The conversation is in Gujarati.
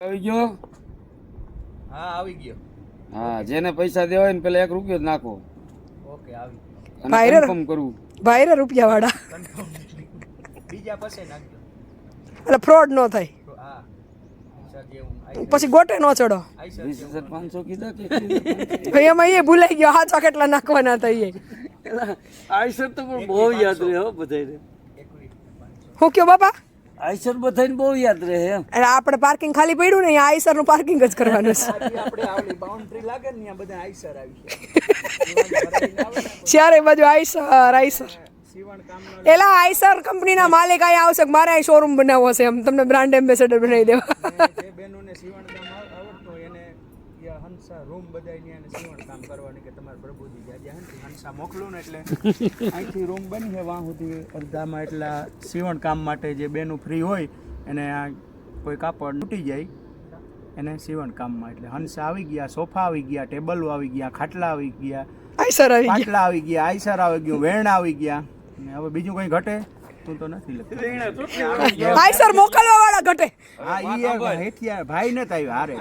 આવી ગયો? હા આવી ગયો. હા જેને પૈસા દેવાય ને પેલા એક રૂપિયો નાખો. ઓકે આવી ભાઈરે- કન્ફર્મ કરું. ભાઈરે રૂપિયા વાળા બીજા પાસે નાખજો. એટલે ફ્રોડ ન થાય. હા. પછી ગોટે ન ચડો. વીસ. હજાર પાંચસો કીધા કે? એમાં એ ભૂલાઈ ગયો હાચા કેટલા નાખવાના હતા એ. આઈસર તો પણ બહુ યાદ રહ્યો બધાને હું કયો બાપા? આઈસર બધાને બહુ યાદ રહે એમ. આપણે પાર્કિંગ ખાલી પડ્યું ને અહીંયા આઈસરનું પાર્કિંગ જ કરવાનું છે. આપણે આવલી બાઉન્ડ્રી લાગે ને ત્યાં બધા આઈસર આવી ચારે બાજુ આઈસર આઈસર. એલા આઈસર કંપનીના માલિક અહીં આવશે મારે અહીં શોરૂમ બનાવવો છે એમ. તમને બ્રાન્ડ એમ્બેસેડર બનાવી દેવા. જે બહેનોને સીવણ કામ આવ- આવડતું હોય એને યા હંસા રૂમ બધાય ને સીવણ કામ કરવાની કે તમારે પ્રભુજી જ્યાં હંસી હંસા મોકલું ને એટલે અહીંથી રૂમ બની છે. વાં સુધી અડધામાં એટલા સીવણ કામ માટે જે બેનું ફ્રી હોય એને આ કોઈ કાપડ તૂટી જાય. એને સીવણ કામમાં એટલે હંસા આવી ગયા સોફા આવી ગયા ટેબલો આવી ગયા ખાટલા આવી ગયા આઈસર આવી ગયા. ખાટલા આવી ગયા આઈસર આવી ગયું વેણ આવી ગયા. ને હવે બીજું કંઈ ઘટે હું તો નથી લખતો. આઈસર મોકલવા વાળા ઘટે. હા ઈ હેઠિયા ભાઈ નથી આવ્યો હારે.